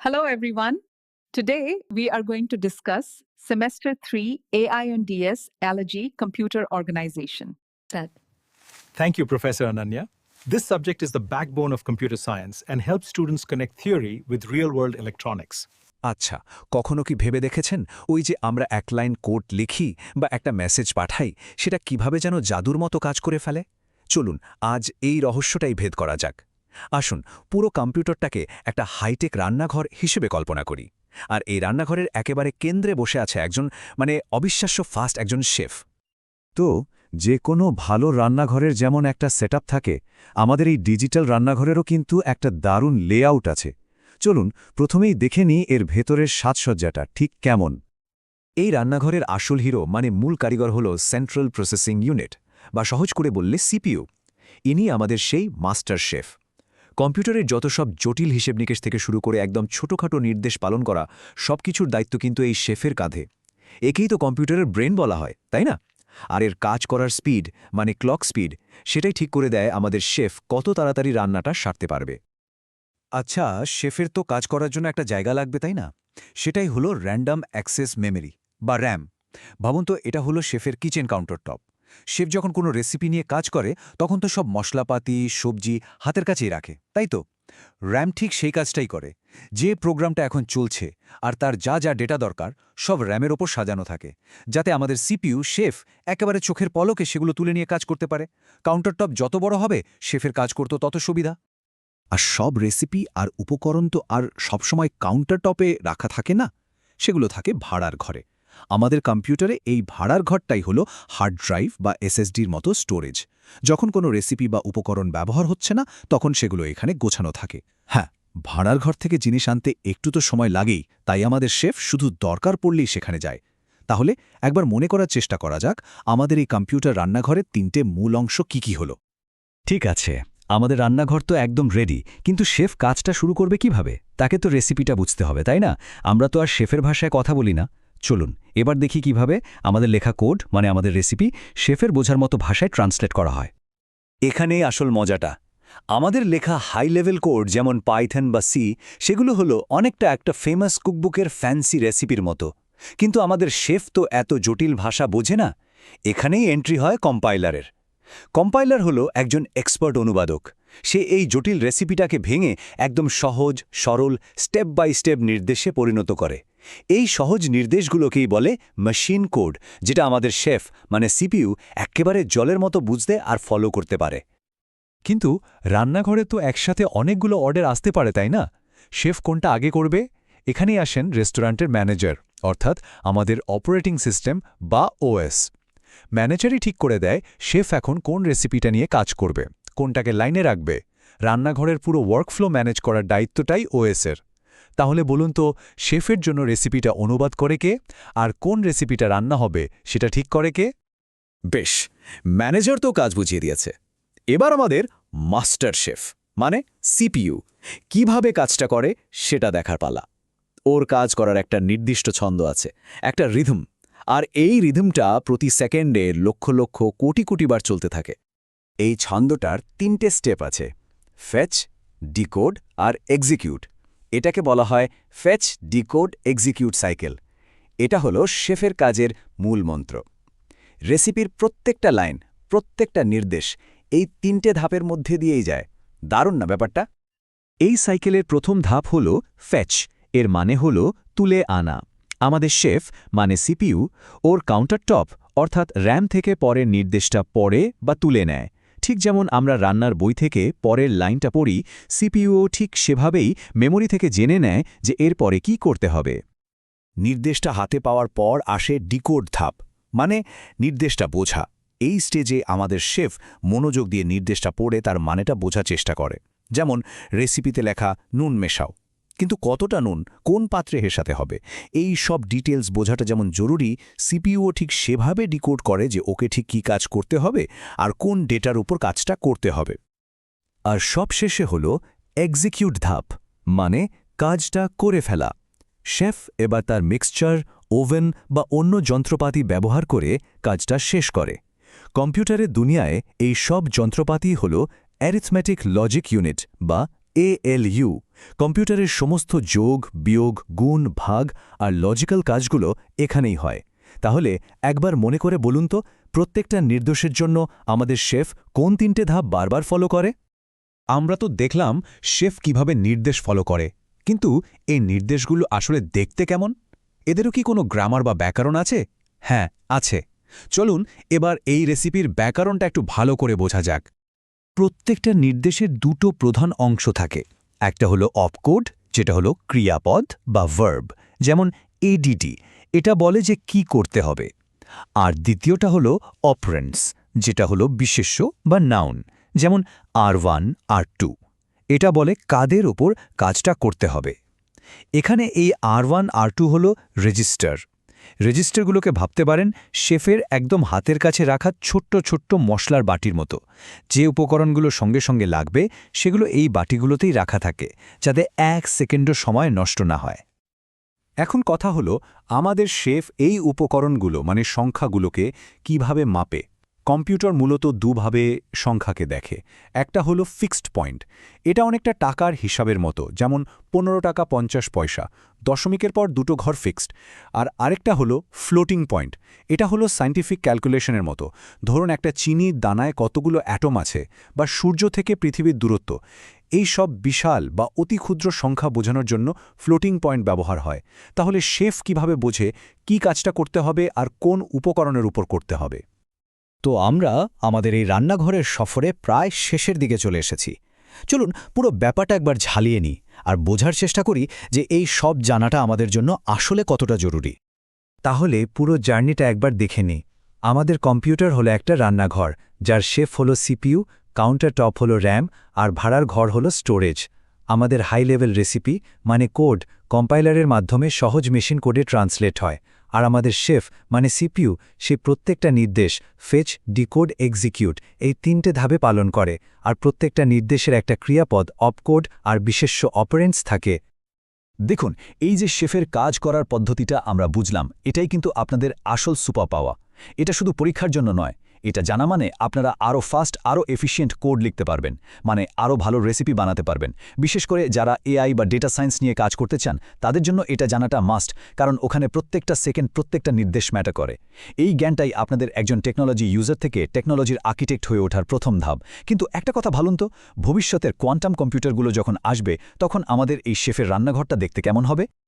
Hello, everyone. Today, we are going to discuss Semester 3 AI and DS Allergy Computer Organization. That Thank you, Professor Ananya. This subject is the backbone of computer science and helps students connect theory with real world electronics. আচ্ছা কখনো কি ভেবে দেখেছেন ওই যে আমরা এক line code লিখি বা একটা মেসেজ পাঠাই সেটা কিভাবে যেন জাদুর মতো কাজ করে ফেলে চলুন আজ এই রহস্যটাই ভেদ করা যাক আসুন, পুরো কম্পিউটারটাকে একটা হাইটেক রান্নাঘর হিসেবে কল্পনা করি। আর এই রান্নাঘরের একেবারে কেন্দ্রে বসে আছে একজন মানে অবিশ্বাস্য ফাস্ট একজন শেফ। তো, যে কোনো ভালো রান্নাঘরের যেমন একটা সেটআপ থাকে, আমাদের এই ডিজিটাল রান্নাঘরেরও কিন্তু একটা দারুণ লেআউট আছে। চলুন, প্রথমেই দেখে নিই এর ভেতরের সাজসজ্জাটা ঠিক কেমন। এই রান্নাঘরের আসল হিরো মানে মূল কারিগর হল সেন্ট্রাল প্রসেসিং ইউনিট, বা সহজ করে বললে সিপিইউ। ইনি আমাদের সেই মাস্টার শেফ। কম্পিউটারের যত সব জটিল হিসেব নিকেশ থেকে শুরু করে একদম ছোটখাটো নির্দেশ পালন করা সবকিছুর দায়িত্ব কিন্তু এই শেফের কাঁধে। একেই তো কম্পিউটারের ব্রেন বলা হয়, তাই না? আর এর কাজ করার স্পিড মানে ক্লক স্পিড, সেটাই ঠিক করে দেয় আমাদের শেফ কত তাড়াতাড়ি রান্নাটা সারতে পারবে। আচ্ছা শেফের তো কাজ করার জন্য একটা জায়গা লাগবে, তাই না? সেটাই হলো র্যান্ডম অ্যাক্সেস মেমরি বা র্যাম ভাবুন তো, এটা হলো শেফের কিচেন কাউন্টার টপ শেফ যখন কোনো রেসিপি নিয়ে কাজ করে, তখন তো সব মশলাপাতি, সবজি হাতের কাছেই রাখে, তাই তো? র্যাম ঠিক সেই কাজটাই করে। যে প্রোগ্রামটা এখন চলছে আর তার যা যা ডেটা দরকার, সব র্যামের ওপর সাজানো থাকে, যাতে আমাদের সিপিইউ, শেফ, একেবারে চোখের পলকে সেগুলো তুলে নিয়ে কাজ করতে পারে। কাউন্টার টপ যত বড় হবে, শেফের কাজ করতে তত সুবিধা। আর সব রেসিপি আর উপকরণ তো আর সবসময় কাউন্টার টপে রাখা থাকে না, সেগুলো থাকে ভাড়ার ঘরে। আমাদের কম্পিউটারে এই ভাড়ার ঘরটাই হলো হার্ড ড্রাইভ বা এসএসডির মতো স্টোরেজ। যখন কোনো রেসিপি বা উপকরণ ব্যবহার হচ্ছে না, তখন সেগুলো এখানে গোছানো থাকে। হ্যাঁ ভাড়ার ঘর থেকে জিনিস আনতে একটু তো সময় লাগেই, তাই আমাদের শেফ শুধু দরকার পড়লেই সেখানে যায়। তাহলে একবার মনে করার চেষ্টা করা যাক, আমাদের এই কম্পিউটার রান্নাঘরের তিনটে মূল অংশ কি কি হলো। ঠিক আছে, আমাদের রান্নাঘর তো একদম রেডি কিন্তু শেফ কাজটা শুরু করবে কীভাবে? তাকে তো রেসিপিটা বুঝতে হবে, তাই না? আমরা তো আর শেফের ভাষায় কথা বলি না। চলুন, এবার দেখি কীভাবে আমাদের লেখা কোড মানে আমাদের রেসিপি শেফের বোঝার মতো ভাষায় ট্রান্সলেট করা হয়। এখানেই আসল মজাটা। আমাদের লেখা হাই লেভেল কোড যেমন পাইথন বা সি সেগুলো হলো অনেকটা একটা ফেমাস কুকবুকের ফ্যান্সি রেসিপির মতো। কিন্তু আমাদের শেফ তো এত জটিল ভাষা বোঝে না। এখানেই এন্ট্রি হয় কম্পাইলারের কম্পাইলার হলো একজন এক্সপার্ট অনুবাদক। সে এই জটিল রেসিপিটাকে ভেঙে একদম সহজ, সরল স্টেপ বাই স্টেপ নির্দেশে পরিণত করে। এই সহজ নির্দেশগুলোকেই বলে মেশিন কোড যেটা আমাদের শেফ মানে সিপিইউ একেবারে জলের মতো বুঝতে আর ফলো করতে পারে। কিন্তু রান্নাঘরে তো একসাথে অনেকগুলো অর্ডার আসতে পারে, তাই না? শেফ কোনটা আগে করবে? এখানেই আসেন রেস্টুরেন্টের ম্যানেজার অর্থাৎ আমাদের অপারেটিং সিস্টেম বা ওএস ম্যানেজারই ঠিক করে দেয় শেফ এখন কোন রেসিপিটা নিয়ে কাজ করবে, কোনটাকে লাইনে রাখবে। রান্নাঘরের পুরো ওয়ার্কফ্লো ম্যানেজ করার দায়িত্বটাই ওএসের তাহলে বলুন তো, শেফের জন্য রেসিপিটা অনুবাদ করে কে? আর কোন রেসিপিটা রান্না হবে, সেটা ঠিক করে কে? বেশ, ম্যানেজার তো কাজ বুঝিয়ে দিয়েছে। এবার আমাদের মাস্টার শেফ মানে সিপিইউ, কীভাবে কাজটা করে সেটা দেখার পালা। ওর কাজ করার একটা নির্দিষ্ট ছন্দ আছে, একটা রিধম, আর এই রিধমটা প্রতি সেকেন্ডে লক্ষ লক্ষ কোটি কোটি বার চলতে থাকে। এই ছন্দটার তিনটে স্টেপ আছে, ফেচ, ডিকোড আর এক্সিকিউট। এটাকে বলা হয় ফেচ ডিকোড এক্সিকিউট সাইকেল এটা হলো শেফের কাজের মূল মন্ত্র। রেসিপির প্রত্যেকটা লাইন প্রত্যেকটা নির্দেশ এই তিনটে ধাপের মধ্যে দিয়েই যায়। দারুণ না ব্যাপারটা? এই সাইকেলের প্রথম ধাপ হল ফ্যাচ এর মানে হল তুলে আনা। আমাদের শেফ মানে সিপিইউ ওর কাউন্টার টপ অর্থাৎ র্যাম থেকে পরের নির্দেশটা পড়ে বা তুলে নেয়। ঠিক যেমন আমরা রান্নার বই থেকে পরের লাইনটা পড়ি সিপিইউও ঠিক সেভাবেই মেমোরি থেকে জেনে নেয় যে এর পরে কি করতে হবে। নির্দেশটা হাতে পাওয়ার পর আসে ডিকোড ধাপ মানে নির্দেশটা বোঝা। এই স্টেজে আমাদের শেফ মনোযোগ দিয়ে নির্দেশটা পড়ে তার মানেটা বোঝার চেষ্টা করে। যেমন রেসিপিতে লেখা, নুন মেশাও। কিন্তু কতটা নুন, কোন পাত্রে হেসাতে হবে? এই সব ডিটেলস বোঝাটা যেমন জরুরি সিপিইউও ঠিক সেভাবে ডিকোড করে যে ওকে ঠিক কী কাজ করতে হবে আর কোন ডেটার উপর কাজটা করতে হবে। আর সবশেষে হল এক্সিকিউট ধাপ মানে কাজটা করে ফেলা। শেফ এবার তার মিক্সচার ওভেন বা অন্য যন্ত্রপাতি ব্যবহার করে কাজটা শেষ করে। কম্পিউটারের দুনিয়ায় এই সব যন্ত্রপাতি হল অ্যারিথমেটিক লজিক ইউনিট বা এএলইউ কম্পিউটারের সমস্ত যোগ, বিয়োগ, গুণ, ভাগ আর লজিক্যাল কাজগুলো এখানেই হয়। তাহলে একবার মনে করে বলুন তো, প্রত্যেকটা নির্দোষের জন্য আমাদের শেফ কোন তিনটে ধাপ বারবার ফলো করে? আমরা তো দেখলাম শেফ কীভাবে নির্দেশ ফলো করে, কিন্তু এই নির্দেশগুলো আসলে দেখতে কেমন? এদেরও কি কোনো গ্রামার বা ব্যাকরণ আছে? হ্যাঁ আছে। চলুন এবার এই রেসিপির ব্যাকরণটা একটু ভালো করে বোঝা যাক। প্রত্যেকটা নির্দেশের দুটো প্রধান অংশ থাকে। একটা হলো অপকোড যেটা হলো ক্রিয়াপদ বা ভার্ব যেমন এডিটি এটা বলে যে কি করতে হবে। আর দ্বিতীয়টা হলো অপারেন্টস যেটা হলো বিশেষ্য বা নাউন যেমন আর ওয়ান আর টু এটা বলে কাদের ওপর কাজটা করতে হবে। এখানে এই আর ওয়ান আর টু হল রেজিস্টার রেজিস্টারগুলোকে ভাবতে পারেন, শেফের একদম হাতের কাছে রাখা ছোট্ট ছোট্ট মশলার বাটির মতো। যে উপকরণগুলো সঙ্গে সঙ্গে লাগবে, সেগুলো এই বাটিগুলোতেই রাখা থাকে, যাতে এক সেকেন্ডও সময় নষ্ট না হয়। এখন কথা হলো, আমাদের শেফ এই উপকরণগুলো মানে সংখ্যাগুলোকে কীভাবে মাপে? কম্পিউটার মূলত দুভাবে সংখ্যাকে দেখে। একটা হলো ফিক্সড পয়েন্ট। এটা অনেকটা টাকার হিসাবের মতো, যেমন পনেরো টাকা পঞ্চাশ পয়সা, দশমিকের পর দুটো ঘর ফিক্সড। আর আরেকটা হলো ফ্লোটিং পয়েন্ট। এটা হলো সায়েন্টিফিক ক্যালকুলেশনের মতো। ধরুন একটা চিনির দানায় কতগুলো অ্যাটম আছে বা সূর্য থেকে পৃথিবীর দূরত্ব। এই সব বিশাল বা অতি ক্ষুদ্র সংখ্যা বোঝানোর জন্য ফ্লোটিং পয়েন্ট ব্যবহার হয়। তাহলে শেফ কীভাবে বোঝে কি কাজটা করতে হবে আর কোন উপকরণের উপর করতে হবে? তো আমরা আমাদের এই রান্নাঘরের সফরে প্রায় শেষের দিকে চলে এসেছি। চলুন পুরো ব্যাপারটা একবার ঝালিয়ে নিই আর বোঝার চেষ্টা করি যে এই সব জানাটা আমাদের জন্য আসলে কতটা জরুরি। তাহলে পুরো জার্নিটা একবার দেখে নিই। আমাদের কম্পিউটার হলো একটা রান্নাঘর, যার শেফ হলো সিপিইউ, কাউন্টার টপ হলো র্যাম আর ভাড়ার ঘর হলো স্টোরেজ। আমাদের হাই লেভেল রেসিপি মানে কোড কম্পাইলারের মাধ্যমে সহজ মেশিন কোডে ট্রান্সলেট হয়। আর আমাদের শেফ মানে সিপিউ সে প্রত্যেকটা নির্দেশ, ফেচ, ডিকোড, এক্সিকিউট, এই তিনটে ধাপে পালন করে। আর প্রত্যেকটা নির্দেশের একটা ক্রিয়াপদ, অপকোড আর বিশেষ্য অপারেন্স থাকে। দেখুন, এই যে শেফের কাজ করার পদ্ধতিটা আমরা বুঝলাম, এটাই কিন্তু আপনাদের আসল সুপা পাওয়া এটা শুধু পরীক্ষার জন্য নয় এটা জানা মানে আপনারা আরও ফাস্ট আরও এফিশিয়েন্ট কোড লিখতে পারবেন মানে আরও ভালো রেসিপি বানাতে পারবেন। বিশেষ করে যারা এআই বা ডেটা সায়েন্স নিয়ে কাজ করতে চান, তাদের জন্য এটা জানাটা মাস্ট কারণ ওখানে প্রত্যেকটা সেকেন্ড প্রত্যেকটা নির্দেশ ম্যাটার করে। এই জ্ঞানটাই আপনাদের একজন টেকনোলজি ইউজার থেকে টেকনোলজির আর্কিটেক্ট হয়ে ওঠার প্রথম ধাপ। কিন্তু একটা কথা ভাবুন তো, ভবিষ্যতের কোয়ান্টাম কম্পিউটারগুলো যখন আসবে, তখন আমাদের এই শেফের রান্নাঘরটা দেখতে কেমন হবে?